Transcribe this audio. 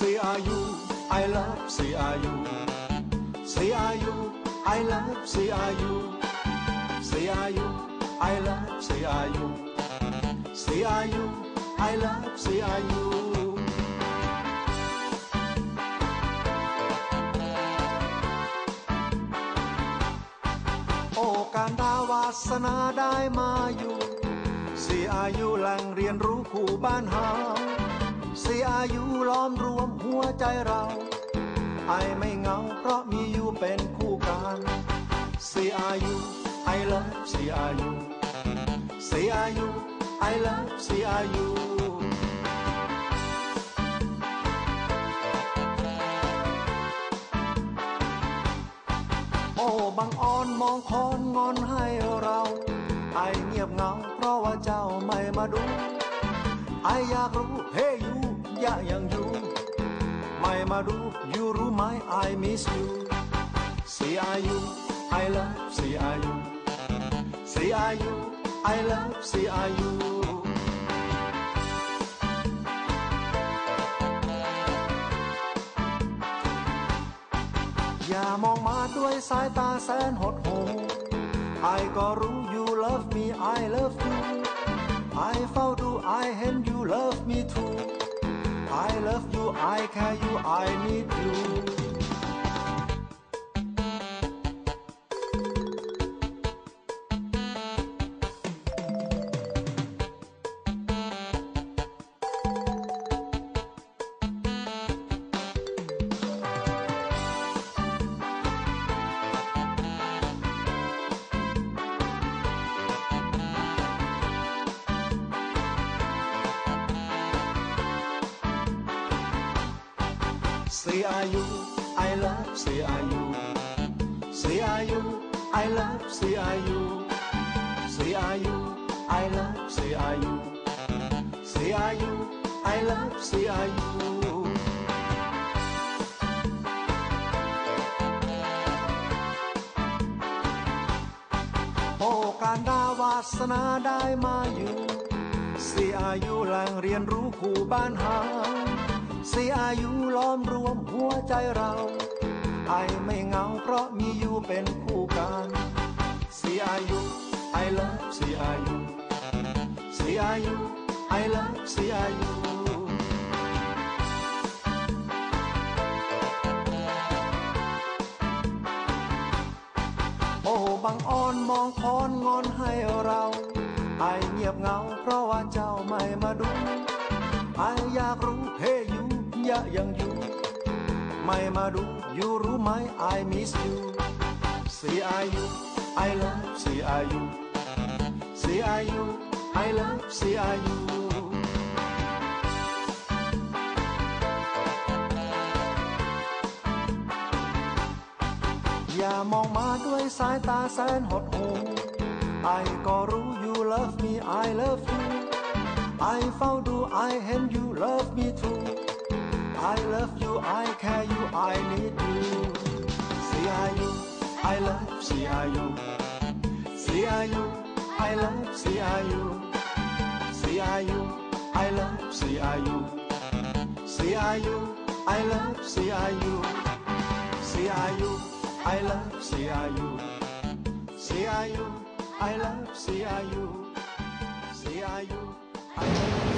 CRU I love CRU CRU I love CRU CRU I love CRU CRU I love CRU โอการดาวาสนาได้มาอยู่ CRU แหล่งเรียนรู้คู่บ้านเฮา CRU ล้อมรวมหัวใจเราไอไม่เหงาเพราะมีอยู่เป็นคู่กัน CRU I love CRU CRU I love CRU โอ้บังอ่อนมองคอนงอนให้เราไอเงียบเหงาเพราะว่าเจ้าไม่มาดูไออยากรู้เฮ้ย อยากยังอยู่ ไม่มาดู you รู้ไหม I miss you CRU I love CRU CRU I love CRU อย่ามองมาด้วยสายตาแสนหดหูไอก็รู้ you love me I love you I เฝ้าดู I เห็น you love me too I love you I care you I need you CRU I love CRU CRU I love CRU CRU I love CRU CRU I love CRU โอ้การดาวาสนาได้มาอยู่ CRU แหล่งเรียนรู้คู่บ้านเฮา CRU ล้อมรวมหัวใจเรา ไอไม่เหงาเพราะมีอยู่เป็นคู่กัน CRU I love CRU CRU I love CRU โอ้บังอ่อนมองคอนงอนให้เรา ไอเงียบเหงาเพราะว่าเจ้าไม่มาดู ไออยากรู้เฮยู อยากยังอยู่ ไม่มาดู you รู้ไหม I miss you CRU I love CRU CRU I love CRU อย่ามองมาด้วยสายตาแสนหดหูไอก็รู้ you love me I love you ไอเฝ้าดู I เห็น you love me too I love you I care you I need you. CRU I love CRU CRU I love CRU CRU I love CRU CRU I love CRU CRU I love CRU CRU I love CRU CRU I love